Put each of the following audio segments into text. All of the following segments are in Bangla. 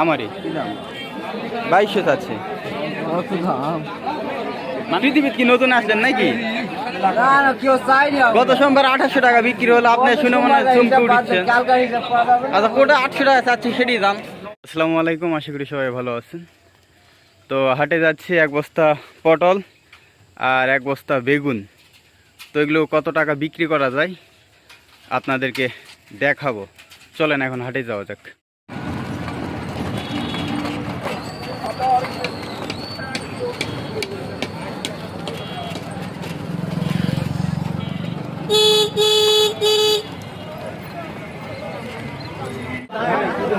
আমারই। বাইশশো আছে। পৃথিবীতে কি নতুন আসলেন নাকি? গত সোমবার আঠাশশো টাকা বিক্রি হলো। আপনি শুনে মনে হয়? আচ্ছা কোটা আটশো টাকা চাচ্ছি, সেটাই দাম। আসসালামু আলাইকুম, আশা করি সবাই ভালো আছেন। তো হাটে যাচ্ছি, এক বস্তা পটল আর এক বস্তা বেগুন। তো এগুলো কত টাকা বিক্রি করা যায়? আপনাদেরকে দেখাবো। চলেন এখন হাটে যাওয়া যাক।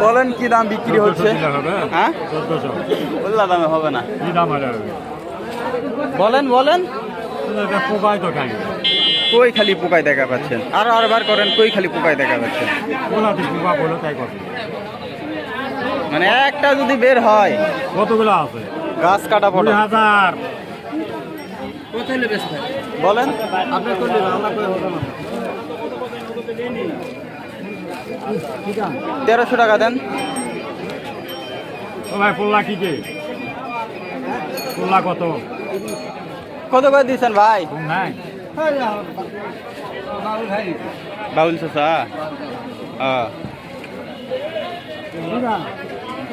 বলেন কি দাম বিক্রি হচ্ছে? হ্যাঁ? দামে হবে না। বলেন বলেন। কই খালি পোকায় দেখা পাচ্ছেন? আরও আর বার করেন কই খালি পোকায় দেখা পাচ্ছেন মানে একটা যদি বের হয় কতগুলো আছে? গাছ কাটা পড়ে। হাজার? বলেন। আপনি করে তেরোশো টাকা দেন। কি? কত? কত করে দিচ্ছেন ভাই? বাবুল চাষা?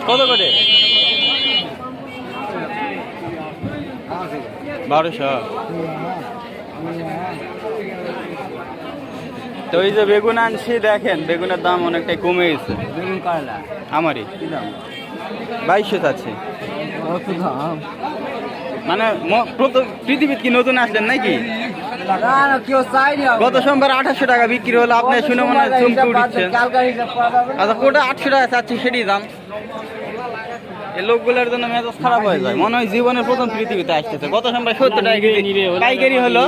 কত করে? বারোশো। তো এই যে বেগুন আনছি দেখেন বেগুনের দাম অনেকটাই কমে গেছে। বেগুন কারলা আমারই। বাইশশো আছে মানে পৃথিবীতে কি নতুন আসলেন নাকি? গত সোমবার আঠাশশো টাকা বিক্রি হলো আপনি শুনে মনে হয় চমকে উঠছেন? আচ্ছা কোটা আটশো টাকা চাচ্ছি সেটাই দাম। এই লোকগুলোর জন্য মেজাজ খারাপ হয়ে যায়। মনে হয় জীবনের প্রথম পৃথিবীতে আসতেছে। গত টাকা কেজি পাইকারি হলো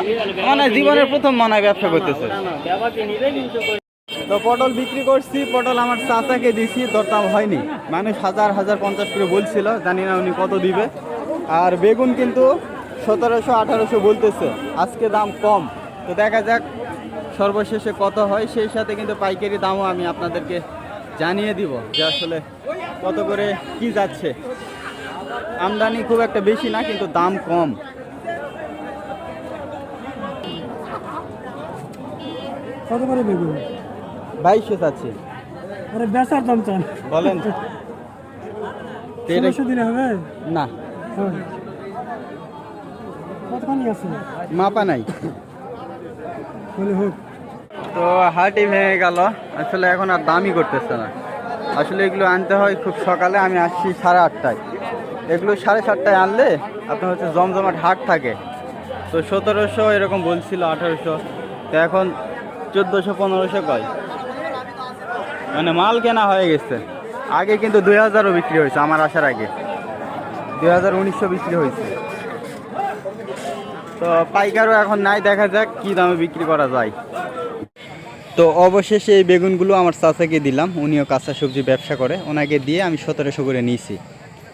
মনে হয় জীবনের প্রথম মনে হয় ব্যবসা করতেছে। তো পটল বিক্রি করছি পটল আমার চাচাকে দিছি দরদাম হয়নি। মানুষ হাজার হাজার পঞ্চাশ করে বলছিল জানি না উনি কত দিবে। আর বেগুন কিন্তু সতেরোশো আঠারোশো বলতেছে। আজকে দাম কম। তো দেখা যাক সর্বশেষে কত হয়। সেই সাথে কিন্তু পাইকারি দামও আমি আপনাদেরকে জানিয়ে দিব যে আসলে কত করে কি যাচ্ছে? আমদানি খুব একটা বেশি না কিন্তু দাম কম। কত করে বেগুন বাইশশো চাচ্ছি আরে বেচার দাম চান। বলেন। তো এটা- দিনে হবে? না। কতখানি আছে? মাপা নাই। হোক। তো হাটই ভেঙে গেল। আসলে এখন আর দামই করতেছে না। আসলে এগুলো আনতে হয় খুব সকালে, আমি আসছি সাড়ে আটটায়। এগুলো সাড়ে সাতটায় আনলে আপনার হচ্ছে জমজমাট হাট থাকে। তো সতেরোশো এরকম বলছিল আঠারোশো, তো এখন চোদ্দোশো, পনেরোশো কয়? মানে মাল কেনা হয়ে গেছে। আগে কিন্তু দুই হাজারও বিক্রি হয়েছে আমার আসার আগে। দুই হাজার উনিশশো বিক্রি হয়েছে। তো পাইকারও এখন নাই, দেখা যাক কি দামে বিক্রি করা যায়। তো অবশেষে এই বেগুনগুলো আমার চাচাকে দিলাম, উনিও কাঁচা সবজি ব্যবসা করে, ওনাকে দিয়ে আমি সতেরোশো করে নিয়েছি।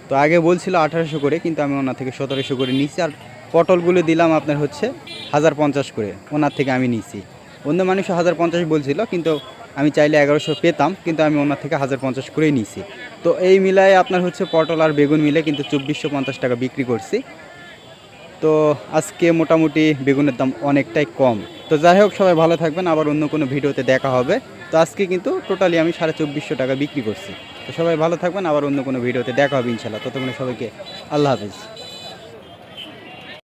তো আগে বলছিল আঠারোশো করে, কিন্তু আমি ওনার থেকে সতেরোশো করে নিয়েছি, আর পটলগুলো দিলাম আপনার হচ্ছে হাজার পঞ্চাশ করে, ওনার থেকে আমি নিয়েছি। অন্য মানুষ হাজার পঞ্চাশ বলছিল, কিন্তু আমি চাইলে এগারোশো পেতাম, কিন্তু আমি ওনার থেকে হাজার পঞ্চাশ করেই নিয়েছি। তো এই মিলায় আপনার হচ্ছে পটল আর বেগুন মিলে কিন্তু চব্বিশশো পঞ্চাশ টাকা বিক্রি করছি। তো আজকে মোটামুটি বেগুনের দাম অনেকটাই কম। তো যাই হোক, সবাই ভালো থাকবেন। আবার অন্য কোনো ভিডিওতে দেখা হবে। তো আজকে কিন্তু টোটালি আমি সাড়ে চব্বিশশো টাকা বিক্রি করছি। তো সবাই ভালো থাকবেন, আবার অন্য কোনো ভিডিওতে দেখা হবে ইনশাল্লাহ। ততক্ষণে সবাইকে আল্লাহ হাফিজ।